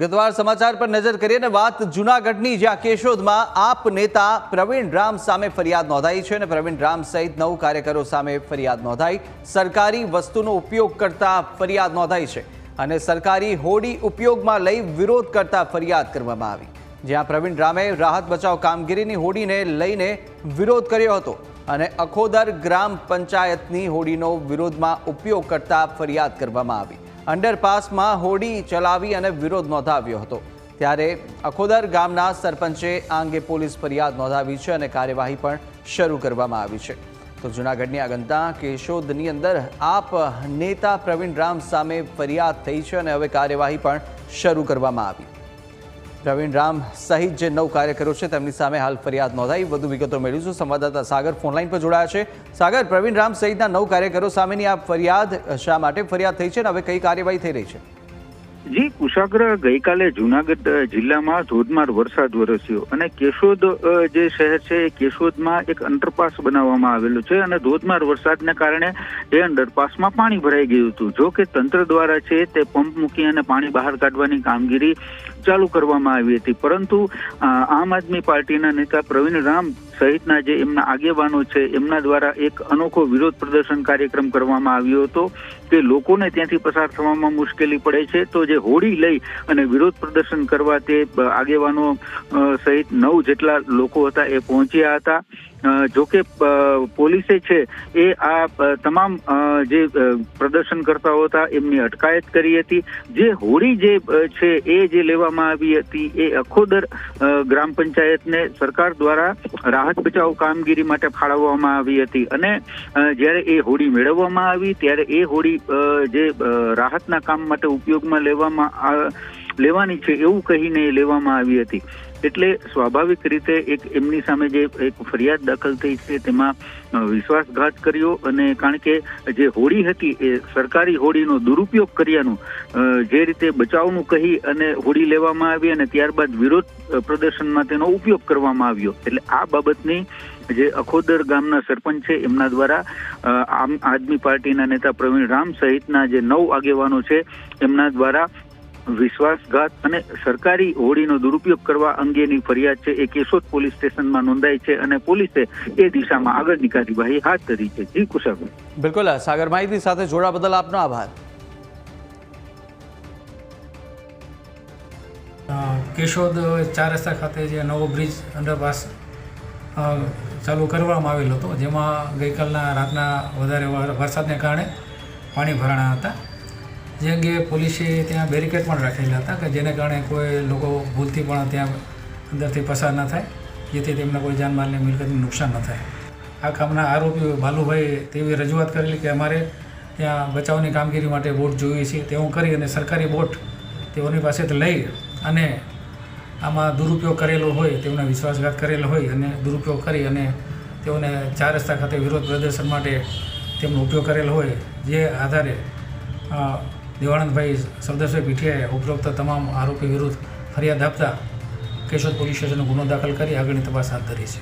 વિગતવાર સમાચાર પર નજર કરીએ અને વાત જૂનાગઢની, જ્યાં કેશોદમાં આપ નેતા પ્રવીણ રામ સામે ફરિયાદ નોંધાઈ છે અને પ્રવીણ રામ સહિત નવ કાર્યકરો સામે ફરિયાદ નોંધાઈ. સરકારી વસ્તુનો ઉપયોગ કરતા ફરિયાદ નોંધાઈ છે અને સરકારી હોડી ઉપયોગમાં લઈ વિરોધ કરતા ફરિયાદ કરવામાં આવી. જ્યાં પ્રવીણ રામે રાહત બચાવ કામગીરીની હોડીને લઈને વિરોધ કર્યો હતો અને અખોદર ગ્રામ પંચાયતની હોડીનો વિરોધમાં ઉપયોગ કરતા ફરિયાદ કરવામાં આવી. અંડરપાસમાં હોડી ચલાવી અને વિરોધ નોંધાવ્યો હતો. ત્યારે અખોદર ગામના સરપંચે આ અંગે પોલીસ ફરિયાદ નોંધાવી છે અને કાર્યવાહી પણ શરૂ કરવામાં આવી છે. તો જૂનાગઢની આગંતા કેશોદની અંદર આપ નેતા પ્રવીણ રામ સામે ફરિયાદ થઈ છે અને હવે કાર્યવાહી પણ શરૂ કરવામાં આવી. પ્રવીણ રામ સહિત જે નવ કાર્યકરો છે, તેમની સામે હાલ ફરિયાદ નોંધાઈ. વધુ વિગતો મેળવીશું. સંવાદદાતા સાગર ફોનલાઈન પર જોડાયા છે. સાગર, પ્રવીણ રામ સહિતના નવ કાર્યકરો સામેની આ ફરિયાદ શા માટે ફરિયાદ થઈ છે અને હવે કઈ કાર્યવાહી થઈ રહી છે? જી, કુશાગ્ર ગઈકાલે જુનાગઢ જિલ્લામાં ધોધમાર વરસાદ વરસ્યો અને કેશોદ જે શહેર છે એ કેશોદમાં એક અંડરપાસ બનાવવામાં આવેલું છે અને ધોધમાર વરસાદને કારણે એ અંડરપાસમાં પાણી ભરાઈ ગયું હતું. જો કે તંત્ર દ્વારા છે તે પંપ મૂકી અને પાણી બહાર કાઢવાની કામગીરી ચાલુ કરવામાં આવી હતી. પરંતુ આમ આદમી પાર્ટીના નેતા પ્રવીણ રામ સહિતના જે એમના આગેવાનો છે, એમના દ્વારા એક અનોખો વિરોધ પ્રદર્શન કાર્યક્રમ કરવામાં આવ્યો હતો. કે લોકોને ત્યાંથી પસાર થવામાં મુશ્કેલી પડે છે. તો જે હોડી લઈ અને વિરોધ પ્રદર્શન કરવા તે આગેવાનો સહિત નવ જેટલા લોકો હતા એ પહોંચ્યા હતા. જો કે પોલીસે છે, એ આ તમામ જે પ્રદર્શન પ્રદર્શનકર્તાઓ હતા, એમની અટકાયત કરી હતી. જે હોડી જે છે, એ જે લેવામાં આવી હતી, એ અખોદર ગ્રામ પંચાયતને સરકાર દ્વારા રાહત બચાવ કામગીરી માટે ફાળવવામાં આવી હતી. અને જ્યારે એ હોડી મેળવવામાં આવી, ત્યારે એ હોડી જે રાહતના કામ માટે ઉપયોગમાં લેવામાં લેવાની છે એવું કહીને લેવામાં આવી હતી. એટલે સ્વાભાવિક રીતે એક એમની સામે જે એક ફરિયાદ દાખલ થઈ છે, તેમાં વિશ્વાસઘાત કર્યો અને કારણ કે જે હોડી હતી એ સરકારી હોડીનો દુરુપયોગ કર્યાનું જે રીતે બચાવનું કહી અને હોડી લેવામાં આવી અને ત્યારબાદ વિરોધ પ્રદર્શનમાં તેનો ઉપયોગ કરવામાં આવ્યો. એટલે આ બાબતની જે અખોદર ગામના સરપંચ છે, એમના દ્વારા આમ આદમી પાર્ટીના નેતા પ્રવીણ રામ સહિતના જે નવ આગેવાનો છે, એમના દ્વારા વિશ્વાસઘાત અને સરકારી હોડીનો દુરુપયોગ કરવા અંગેની ફરિયાદ છે. એ કેશોદ પોલીસ સ્ટેશનમાં નોંધાઈ છે અને પોલીસે એ દિશામાં આગળની કાર્યવાહી હાથ ધરી છે. જી કુશાભાઈ બિલકુલ સાગર માહિતી સાથે જોડા બદલ આપનો આભાર. કેશોદ ચાર રસ્તા ખાતે જે નવો બ્રિજ અંડરપાસ ચાલુ કરવામાં આવેલો હતો જેમાં ગઈકાલના રાતના વધારે વર- વરસાદને કારણે પાણી ભરાણા હતા. જે અંગે પોલીસે ત્યાં બેરિકેડ પણ રાખેલા હતા કે જેને કારણે કોઈ લોકો ભૂલથી પણ ત્યાં અંદરથી પસાર ન થાય, જેથી તેમને કોઈ જાનમાલને મિલકતને નુકસાન ન થાય. આ કામના આરોપી બાલુભાઈ તેવી રજૂઆત કરેલી કે અમારે ત્યાં બચાવની કામગીરી માટે બોટ જોઈએ છે તેવું કરી અને સરકારી બોટ તેઓની પાસેથી લઈ અને આમાં દુરુપયોગ કરેલો હોય તેમને વિશ્વાસઘાત કરેલો હોય અને દુરુપયોગ કરી અને તેઓને ચાર રસ્તા ખાતે વિરોધ પ્રદર્શન માટે તેમનો ઉપયોગ કરેલો હોય, જે આધારે દેવાનંદભાઈ સરદારભાઈ પીઠિયાએ ઉપરોક્ત તમામ આરોપી વિરુદ્ધ ફરિયાદ આપતા કેશોદ પોલીસ સ્ટેશનનો ગુનો દાખલ કરી આગળની તપાસ હાથ ધરી છે.